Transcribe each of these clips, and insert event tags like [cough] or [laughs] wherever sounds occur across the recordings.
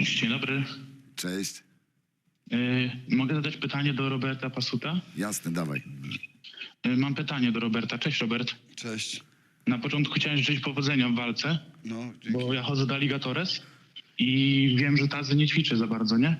Dzień dobry. Cześć. Y, mogę zadać pytanie do Roberta Pasuta? Jasne, dawaj. Y, mam pytanie do Roberta. Cześć Robert. Cześć. Na początku chciałem życzyć powodzenia w walce, No, dzięki. bo ja chodzę do Alligatores i wiem, że Tazy nie ćwiczy za bardzo, nie?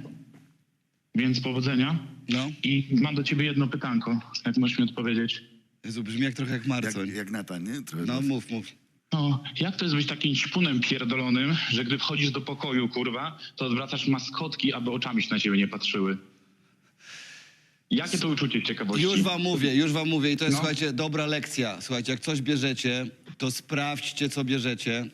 Więc powodzenia. No. I mam do ciebie jedno pytanko, jak możesz mi odpowiedzieć. Jezu, brzmi jak trochę jak Jak, Marcoń. jak Natan, nie? Trochę No, mów, mów. No, jak to jest być takim ćpunem pierdolonym, że gdy wchodzisz do pokoju, kurwa, to odwracasz maskotki, aby oczami się na ciebie nie patrzyły? Jakie to uczucie ciekawości? Już wam mówię, już wam mówię i to jest, No. słuchajcie, dobra lekcja. Słuchajcie, jak coś bierzecie, to sprawdźcie, co bierzecie.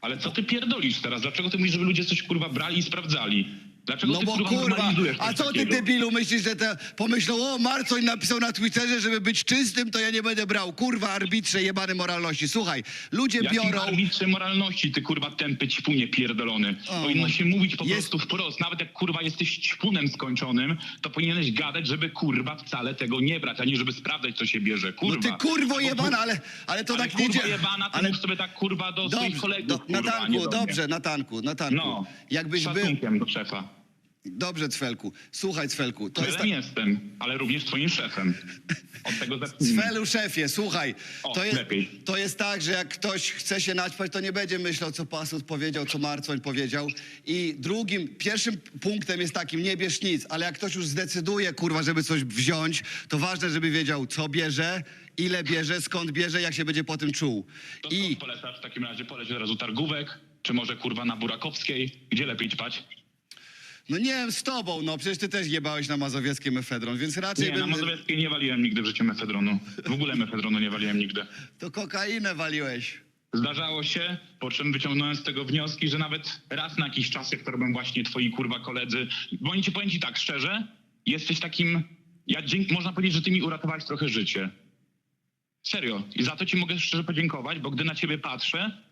Ale co ty pierdolisz teraz? Dlaczego ty mówisz, żeby ludzie coś kurwa brali i sprawdzali? Dlaczego No ty bo kurwa, normalizujesz a coś co ty takiego? debilu myślisz, że te pomyślą, o Marcoń napisał na Twitterze, żeby być czystym, to ja nie będę brał. Kurwa, arbitrze jebane moralności. Słuchaj, ludzie Jakim biorą... arbitrze moralności, ty kurwa tępy ćpunie pierdolony. O, Powinno no. się mówić po Jest- prostu wprost. Nawet jak kurwa jesteś ćpunem skończonym, to powinieneś gadać, żeby kurwa wcale tego nie brać, a nie żeby sprawdzać, co się bierze. No Kurwa. ty kurwo jebana, ale, ale to ale tak nie kurwa dzieje. jebana, ty Ale mów sobie tak kurwa do swoich kolegów, do, kurwa, a nie Natanku, do mnie. dobrze, Natanku, Natanku. No, Jakbyś był... szacunkiem do szefa. Dobrze, Cwelku. Słuchaj, Cwelku, to jest Celem tak... jestem, ale również twoim szefem. Od tego [laughs] zacznijmy. Cwelu szefie, słuchaj, O, to jest, lepiej. to jest tak, że jak ktoś chce się naćpać, to nie będzie myślał, co Pasut powiedział, co Marcoń powiedział. I drugim, pierwszym punktem jest takim, nie bierz nic, ale jak ktoś już zdecyduje, kurwa, żeby coś wziąć, to ważne, żeby wiedział, co bierze, ile bierze, skąd bierze, jak się będzie po tym czuł. To I polecasz w takim razie? Poleć od razu Targówek? Czy może kurwa na Burakowskiej? Gdzie lepiej ćpać? No nie wiem, z tobą, no przecież ty też jebałeś na mazowieckie mefedron, więc raczej Nie, na bym... Mazowieckiej nie waliłem nigdy w życiu mefedronu. W ogóle mefedronu nie waliłem nigdy. To kokainę waliłeś. Zdarzało się, po czym wyciągnąłem z tego wnioski, że nawet raz na jakiś czas, jak to robią właśnie twoi kurwa koledzy, bo oni ci powiem ci tak szczerze, jesteś takim, ja dzięki, można powiedzieć, że ty mi uratowałeś trochę życie. Serio. I za to ci mogę szczerze podziękować, bo gdy na ciebie patrzę,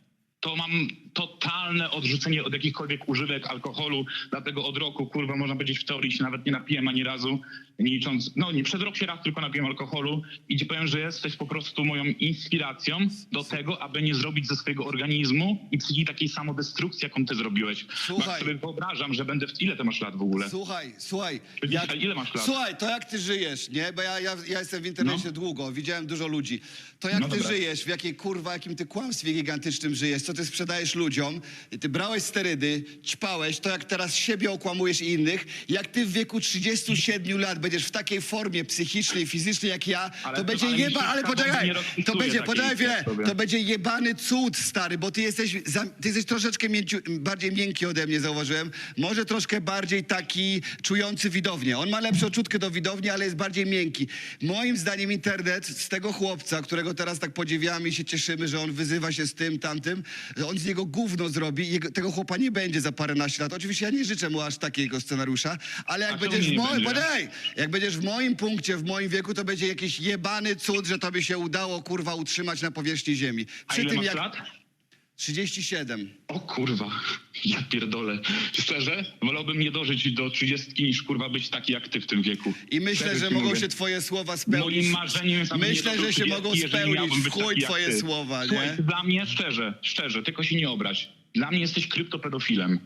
to mam totalne odrzucenie od jakichkolwiek używek alkoholu, dlatego od roku, kurwa, można powiedzieć w teorii się nawet nie napiłem ani razu, nie licząc, no nie, przed rok się raz tylko napiłem alkoholu i ci powiem, że jesteś po prostu moją inspiracją do tego, aby nie zrobić ze swojego organizmu i psychiki takiej samodestrukcji, jaką ty zrobiłeś. Słuchaj. jak sobie wyobrażam, że będę w... Ile ty masz lat w ogóle? Słuchaj, słuchaj. Dzisiaj ile masz lat? Słuchaj, to jak ty żyjesz, nie? Bo ja, ja, ja jestem w internecie No. długo, widziałem dużo ludzi. To jak No ty żyjesz, w jakiej kurwa, jakim ty kłamstwie gigantycznym żyjesz, co ty sprzedajesz ludziom, ty brałeś sterydy, ćpałeś, to jak teraz siebie okłamujesz i innych, jak ty w wieku 37 lat będziesz w takiej formie psychicznej, fizycznej jak ja, Ale to to- będzie ale jeba, ale poczekaj, nie to będzie, takiej poczekaj chwilę, sobie. to będzie jebany cud, stary, bo ty jesteś, za, ty jesteś troszeczkę mięciu, bardziej miękki ode mnie, zauważyłem. Może troszkę bardziej taki czujący widownię. On ma lepszą czutkę do widowni, ale jest bardziej miękki. Moim zdaniem internet z tego chłopca, którego teraz tak podziwiamy i się cieszymy, że on wyzywa się z tym, tamtym, że on z niego gówno zrobi i jego, tego chłopa nie będzie za paręnaście lat. Oczywiście ja nie życzę mu aż takiego scenariusza, ale jak A czemu będziesz w nie moim... będzie? Jak będziesz w moim punkcie, w moim wieku, to będzie jakiś jebany cud, że tobie się udało, kurwa, utrzymać na powierzchni ziemi. A Przy ile tym masz lat? 37. O kurwa, ja pierdolę. Szczerze, wolałbym nie dożyć do 30 niż kurwa być taki jak ty w tym wieku. I myślę, Serio że mogą mówię. się twoje słowa spełnić. Moim marzeniem jest, nie Myślę, dożył że się 30, mogą jeżeli spełnić miałbym w być chuj taki jak twoje ty. słowa, Słuchaj, nie? dla mnie szczerze, szczerze, tylko się nie obrać. Dla mnie jesteś kryptopedofilem.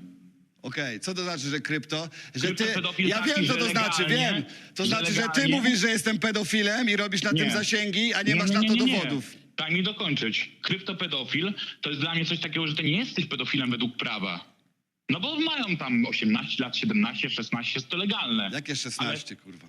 Okej, co to znaczy, że krypto? Że ty... Kryptopedofil Ja taki, wiem, co że to znaczy, legalnie- wiem. To że znaczy, że ty legalnie- mówisz, że jestem pedofilem i robisz na tym Nie. zasięgi, a nie, masz na to dowodów. Daj mi dokończyć. Kryptopedofil to jest dla mnie coś takiego, że ty nie jesteś pedofilem według prawa. No bo mają tam 18 lat, 17, 16, jest to legalne. Jakie 16, kurwa?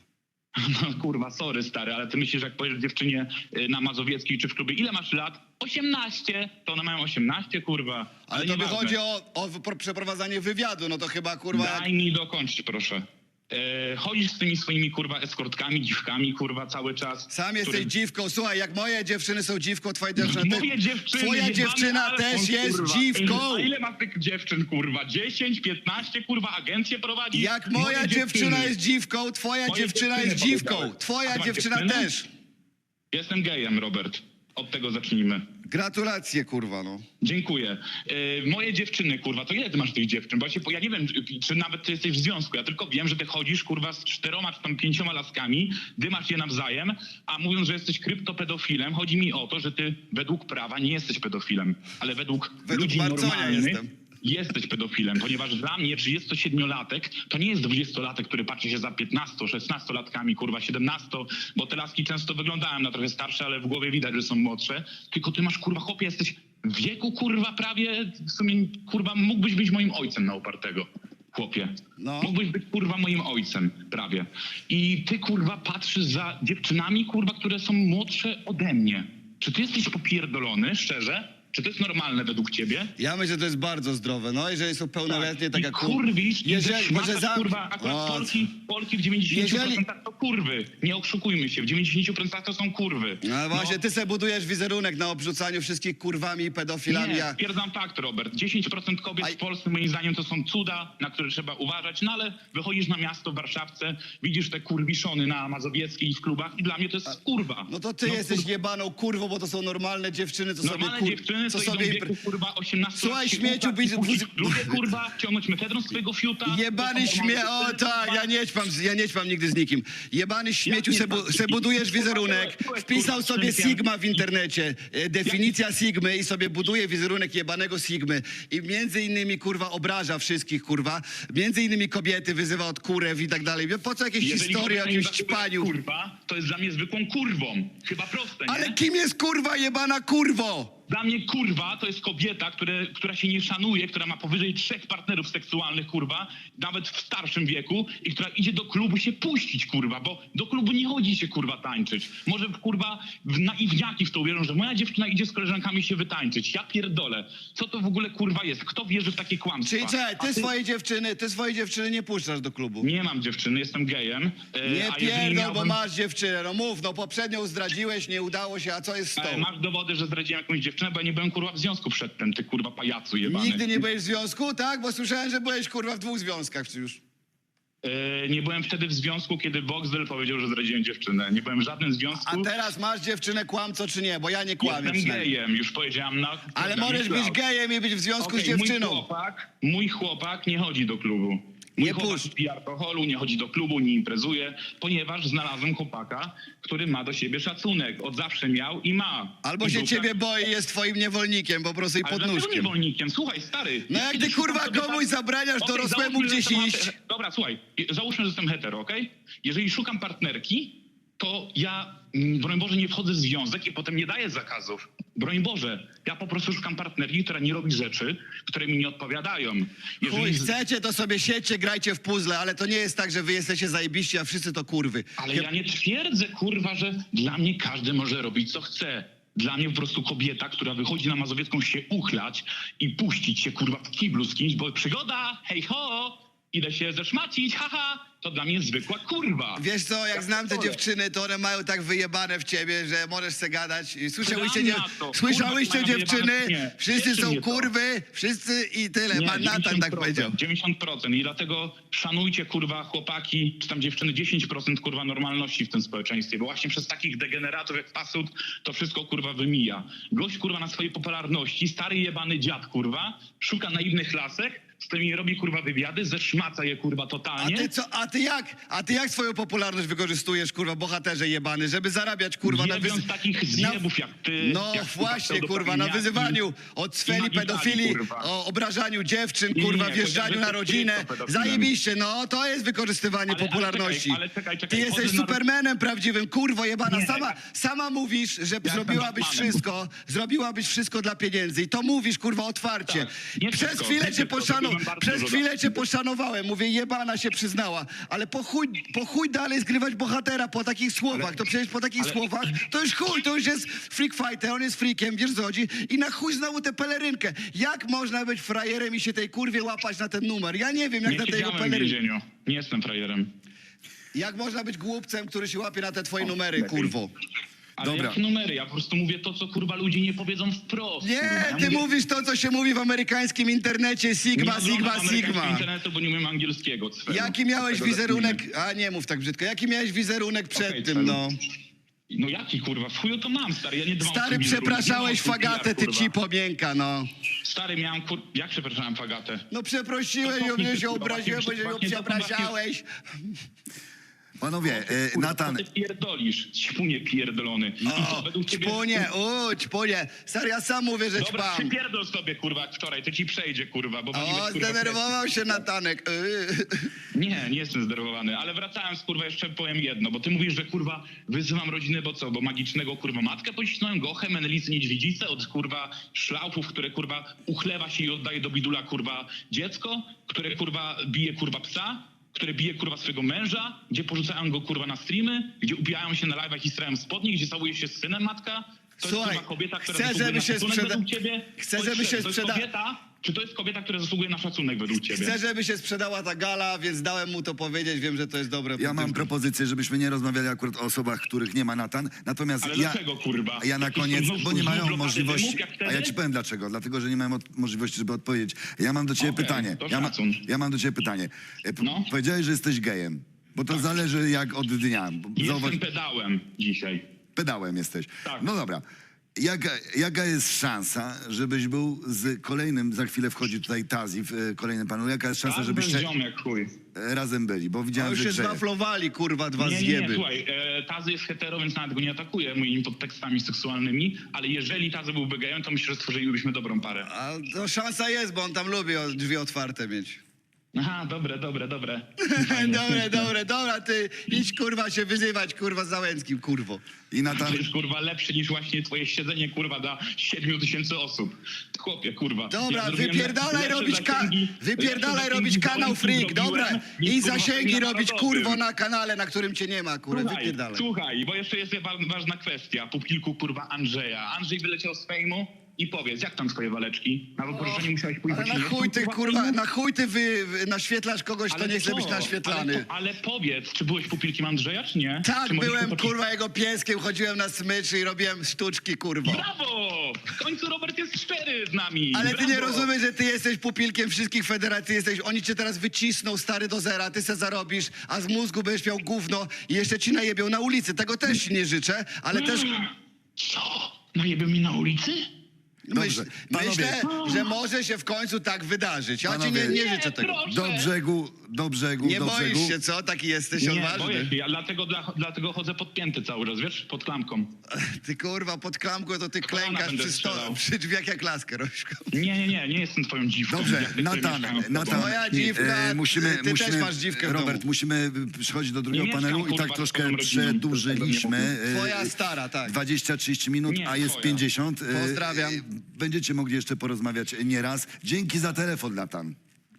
[laughs] No kurwa, sorry stary, ale ty myślisz, że jak powiesz dziewczynie y, na Mazowieckiej czy w klubie, ile masz lat? 18, to one mają 18, kurwa. Ale to nieważne. wychodzi o, o pro- przeprowadzanie wywiadu, no to chyba, kurwa... Daj mi dokończyć, proszę. E, chodzisz z tymi swoimi kurwa eskortkami, dziwkami, kurwa, cały czas. Sam jesteś które- dziwką. Słuchaj, jak moje dziewczyny są dziewką, twoja dziewczyna... Moje dziewczyny, Twoja jebany dziewczyna Alfons, też jest kurwa. dziwką. A ile masz tych dziewczyn, kurwa? 10, 15, kurwa, agencję prowadzi? Jak moja Moje dziewczyna dziewczyny. jest dziwką, twoja Moje dziewczyna dziewczyny jest dziwką. powiedziałem. Twoja A masz dziewczyna dziewczynę? też. Jestem gejem, Robert. Od tego zacznijmy. Gratulacje, kurwa, no. Dziękuję. E, moje dziewczyny, kurwa, to ile ty masz tych dziewczyn? Bo ja, się, ja nie wiem, czy- czy nawet ty jesteś w związku. Ja tylko wiem, że ty chodzisz, kurwa, z czteroma czy tam pięcioma laskami, dymasz je nawzajem, a mówiąc, że jesteś kryptopedofilem, chodzi mi o to, że ty według prawa nie jesteś pedofilem, ale według, Według ludzi Marconia normalnych... jestem. Jesteś pedofilem, ponieważ dla mnie 37-latek to nie jest 20-latek, który patrzy się za 15, 16-latkami, kurwa 17, bo te laski często wyglądają na trochę starsze, ale w głowie widać, że są młodsze. Tylko ty masz, kurwa, chłopie, jesteś w wieku, kurwa, prawie, w sumie, kurwa, mógłbyś być moim ojcem na upartego. Chłopie. No. Mógłbyś być kurwa moim ojcem, prawie. I ty kurwa patrzysz za dziewczynami, kurwa, które są młodsze ode mnie. Czy ty jesteś popierdolony, szczerze? Czy to jest normalne według ciebie? Ja myślę, że to jest bardzo zdrowe. No, jeżeli są pełnoletnie, tak I jak... kurwisz, Jeżeli, może za... kurwa, akurat O, Polki, Polki w 90% Jeżeli- to kurwy. Nie oszukujmy się, w 90% to są kurwy. No właśnie, ty sobie budujesz wizerunek na obrzucaniu wszystkich kurwami i pedofilami. Nie, a- stwierdzam fakt, Robert. 10% kobiet Aj- w Polsce, moim zdaniem, to są cuda, na które trzeba uważać, no ale wychodzisz na miasto w Warszawce, widzisz te kurwiszony na Mazowieckiej i w klubach i dla mnie to jest kurwa. No to ty jesteś kurwa, jebaną kurwą, bo to są normalne dziewczyny, co Normalne sobie... kur- dziewczyny, co w sobie... wieku, kurwa, 18 Słuchaj, lat śmieciu, ubrać i byś- później Lubię, kurwa, ciągnąć mefedron z twojego fiuta. Jebany To śmie... O tak, kurwa. ja nie ćpam, ja nie ćpam nigdy z nikim. Jebany śmieciu, nie se, bu, budujesz Kurwa, wizerunek, wpisał kurwa, sobie. Sigma w internecie, e, definicja Sigmy i sobie buduje wizerunek jebanego Sigmy i między innymi, kurwa, obraża wszystkich, kurwa, między innymi kobiety wyzywa od kurew i tak dalej. Po co jakieś Jeżeli historie o jakimś ćpaniu? Kurwa, to jest dla mnie zwykłą kurwą. Chyba proste, nie? Ale kim jest kurwa jebana kurwo? Dla mnie kurwa to jest kobieta, które, która się nie szanuje, która ma powyżej trzech partnerów seksualnych, kurwa, nawet w starszym wieku i która idzie do klubu się puścić, kurwa, bo do klubu nie chodzi się, kurwa, tańczyć. Może, kurwa, w naiwniaki w to uwierzą, że moja dziewczyna idzie z koleżankami się wytańczyć. Ja pierdolę. Co to w ogóle, kurwa, jest? Kto wierzy w takie kłamstwa? Czyli czekaj, A ty swojej dziewczyny, ty swojej dziewczyny nie puszczasz do klubu. Nie mam dziewczyny, jestem gejem. e, Nie a jeżeli pierdol, bo miałbym- masz dziewczynę. No mów, no poprzednią zdradziłeś, nie udało się, a co jest z E, tą? Masz dowody, że zdradziłem jakąś dziewczynę, bo ja nie byłem kurwa w związku przedtem, ty kurwa pajacu jebany. Nigdy nie byłeś w związku, tak? Bo słyszałem, że byłeś kurwa w dwóch związkach już. E, nie byłem wtedy w związku, kiedy Boxdel powiedział, że zdradziłem dziewczynę. Nie byłem w żadnym związku. A teraz masz dziewczynę kłamco czy nie? Bo ja nie kłamię Jestem przynajmniej. gejem, już powiedziałam na... Ale możesz być gejem i być w związku Okej, z dziewczyną. Mój chłopak, mój chłopak nie chodzi do klubu. Mój Nie puść. nie alkoholu, nie chodzi do klubu, nie imprezuje, ponieważ znalazłem chłopaka, który ma do siebie szacunek. Od zawsze miał i ma. Albo się był ciebie tak- boi, jest twoim niewolnikiem, po prostu i Ale pod dlaczego nóżkiem. niewolnikiem? Słuchaj, stary. No ja jak ty, kurwa, komuś zabraniasz Okej, dorosłemu gdzieś iść. Dobra, słuchaj, załóżmy, że jestem hetero, okej? Jeżeli szukam partnerki, to ja, broń Boże, nie wchodzę w związek i potem nie daję zakazów. Broń Boże, ja po prostu szukam partnerki, która nie robi rzeczy, które mi nie odpowiadają. Chuj, chcecie, to sobie siedźcie, grajcie w puzzle, ale to nie jest tak, że wy jesteście zajebiści, a wszyscy to kurwy. Ale ja nie twierdzę, kurwa, że dla mnie każdy może robić, co chce. Dla mnie po prostu kobieta, która wychodzi na Mazowiecką się uchlać i puścić się, kurwa, w kiblu z kimś, bo przygoda, hej ho, idę się zeszmacić, haha, to dla mnie zwykła kurwa. Wiesz co, jak Ja znam te pierdolę. dziewczyny, to one mają tak wyjebane w ciebie, że możesz se gadać. I Słyszałyście, Gram dziew... na to. Słyszałyście Kurwa, mają dziewczyny? wyjebane w nie. Wszyscy Cieszy są to. kurwy, wszyscy i tyle. Nie, Pan Natan tak 90%, powiedział. 90% i dlatego szanujcie kurwa chłopaki, czy tam dziewczyny, 10% kurwa normalności w tym społeczeństwie, bo właśnie przez takich degeneratów jak Pasut to wszystko kurwa wymija. Gość kurwa na swojej popularności, stary jebany dziad kurwa, szuka naiwnych lasek, z którymi robi kurwa wywiady, zeszmaca je kurwa A totalnie. ty co, a ty jak? A ty jak swoją popularność wykorzystujesz, kurwa, bohaterze jebany, żeby zarabiać, kurwa, na Jebiąc takich zjebów jak ty, No jak, kurwa, właśnie, kurwa, na wyzywaniu od sfeli i magikali, pedofili, kurwa. o obrażaniu dziewczyn, Nie, kurwa, nie, wjeżdżaniu na rodzinę. pedofilem. Zajebiście, no, to jest wykorzystywanie Ale- ale popularności. czekaj, ale czekaj, czekaj, Ty jesteś chodzę na- supermenem prawdziwym, kurwo jebana. Nie. Sama, sama mówisz, że zrobiłabyś Batmanem. wszystko, zrobiłabyś wszystko dla pieniędzy i to mówisz, kurwa, otwarcie. Tak, nie Przez wszystko, chwilę nie cię wszystko, przez chwilę cię poszanowałem, mówię, jebana się przyznała, ale po chuj, po chuj dalej zgrywać bohatera po takich słowach, to przecież po takich słowach, to już chuj, to już jest freak fighter, on jest freakiem, wiesz co chodzi, i na chuj znowu tę pelerynkę. Jak można być frajerem i się tej kurwie łapać na ten numer? Ja nie wiem, jak Nie na tej jego siedziałem w pelerynkę. więzieniu, nie jestem frajerem. Jak można być głupcem, który się łapie na te twoje numery, kurwo? Ale Dobra. jakie numery? Ja po prostu mówię to, co kurwa ludzie nie powiedzą wprost. kurwa. Nie, ja ty mówię, mówisz to, co się mówi w amerykańskim internecie, Sigma, nie Sigma, oglądam amerykańskiego Sigma. internetu, bo nie umiem angielskiego. Jaki miałeś Dlatego wizerunek, a nie mów tak brzydko, jaki miałeś wizerunek przed Okej, tym, no? No jaki kurwa? W chuju to mam, stary. Ja nie dbam o Stary, swój wizerunek, przepraszałeś nie mam o swój Fagatę, PR, ty kurwa. ci pomięka, no. Stary, miałem kur... Jak przepraszałem Fagatę? No przeprosiłeś To ją, cofnij że się, obraziłem, bo się ją przepraszałeś. Panowie, e, Natan, ty pierdolisz, ćpunie pierdolony. I co, O, według ciebie... ćpunie, o, ćpunie. Stary, ja sam mówię, że Dobra, ćpam. przypierdol sobie, kurwa, jak wczoraj, to ci przejdzie, kurwa, bo O, kurwa, zdenerwował się Natanek. Yy. [laughs] Nie, nie jestem zdenerwowany, ale wracając, kurwa, jeszcze powiem jedno, bo ty mówisz, że kurwa wyzywam rodzinę, bo co, bo magicznego kurwa matkę pocisnąłem, gochę, menelicy, niedźwiedzicę od kurwa szlaufów, które kurwa uchlewa się i oddaje do bidula kurwa dziecko, które kurwa bije kurwa psa, które bije kurwa swojego męża, gdzie porzucają go kurwa na streamy, gdzie ubijają się na live'ach i strają spodnie, gdzie całuje się z synem matka. To Słuchaj, jest kurwa kobieta, która chcę, żeby się sprzeda- ciebie? chcę, żeby się sprzeda- kobieta, czy to jest kobieta, która zasługuje na szacunek według ciebie? Chcę, żeby się sprzedała ta gala, więc dałem mu to powiedzieć. Wiem, że to jest dobre. ja mam propozycję, żebyśmy nie rozmawiali akurat o osobach, których nie ma Natan. Natomiast Ale ja, dlaczego, kurwa? ja na koniec, bo nie mają możliwości. A ja ci powiem dlaczego. Dlatego, że nie mają od- możliwości, żeby odpowiedzieć. Ja mam do ciebie Okej, pytanie. to Ja, ma, szacun. ja mam do ciebie pytanie. E, p- No. Tak. Powiedziałeś, że jesteś gejem. Bo to zależy jak od dnia. Bo Zauważ, Jestem pedałem dzisiaj. pedałem jesteś. Tak. No dobra. Jaka, jaka jest szansa, żebyś był z kolejnym, za chwilę wchodzi tutaj Tazi w e, kolejnym panelu, jaka jest szansa, Tak, żebyście chuj. e, razem byli? Bo No widziałem, już że się zwaflowali, kurwa, dwa Nie, nie, nie, zjeby. słuchaj, e, Tazy jest hetero, więc nawet go nie atakuje moimi podtekstami seksualnymi, ale jeżeli Tazy byłby gejem, to myślę, że stworzylibyśmy dobrą parę. A to szansa jest, bo on tam lubi o- drzwi otwarte mieć. Aha, dobre, dobre, dobre. [laughs] dobre, dobre, dobra, ty idź kurwa się wyzywać, kurwa, z Załęckim, kurwo. I Natan, To jest kurwa lepsze niż właśnie twoje siedzenie kurwa dla 7 tysięcy osób. Chłopie, kurwa. Dobra, zrobiłem wypierdalaj lepsze robić, ka- zasięgi- wypierdalaj lepsze robić zasięgi kanał Freak, dobra? niż, I kurwa, zasięgi na robić, narodowym. kurwo, na kanale, na którym cię nie ma, kurwa, Słuchaj, wypierdalaj. słuchaj, bo jeszcze jest wa- ważna kwestia. Po kilku kurwa Andrzeja. Andrzej wyleciał z fejmu i powiedz, jak tam twoje waleczki? Na wypożyczenie musiałeś pójść Ale na ci nie chuj ty, kurwa, na chuj ty wy, wy naświetlasz kogoś, kto nie chce co? być naświetlany. Ale, po- ale powiedz, czy byłeś pupilkiem Andrzeja, czy nie? Tak, czy możesz byłem, potoczyć- kurwa, jego pieskiem, chodziłem na smycz i robiłem sztuczki, kurwa. Brawo! W końcu Robert jest szczery z nami. Ale ty Brawo! nie rozumiesz, że ty jesteś pupilkiem wszystkich federacji, jesteś, oni cię teraz wycisną, stary, do zera, ty se zarobisz, a z mózgu będziesz miał gówno i jeszcze ci najebią na ulicy. Tego też ci nie życzę, ale też Co? Najebią mi na ulicy? Dobrze, panowie. myślę, że może się w końcu tak wydarzyć. Ja ci Panowie. nie, nie Nie, życzę tego. proszę. do brzegu, do brzegu, Nie do brzegu. boisz się, co? Taki jesteś Nie, odważny. boję się. Ja dlatego, dla, dlatego chodzę podpięty cały czas, wiesz? Pod klamką. [laughs] Ty kurwa, pod klamką to ty Kolana klękasz będę przy, sto, strzelał. [laughs] przy drzwiach jak laskę, Rośko. Nie, nie, nie, nie jestem twoją dziwką. Dobrze, jak te, które Natan, mieszkają z tobą. Natan, Moja dziwka, e, musimy, ty też musimy, masz dziwkę w Robert, domu. musimy przechodzić do drugiego mieszkam, panelu i kurwa, tak z troszkę twoją rodziną, przedłużyliśmy. e, Twoja stara, tak. 20-30 minut, Nie, a jest twoja. 50. E, Pozdrawiam. e, Będziecie mogli jeszcze porozmawiać nieraz. Dzięki za telefon, Natan.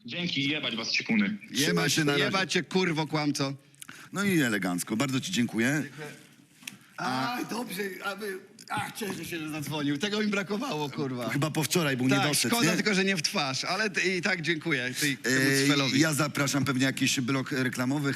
Dzięki, jebać was ciekuny. Trzymaj się na razie. Jeba cię, kurwo, kłamco. No i elegancko. Bardzo ci dziękuję. A, dobrze, aby... Ach, cieszę się, że zadzwonił. Tego mi brakowało, kurwa. Chyba po wczoraj był Tak, niedosyt, szkoda nie? tylko, że nie w twarz, ale ty, i tak dziękuję tej, temu E. Ja zapraszam pewnie jakiś blok reklamowy.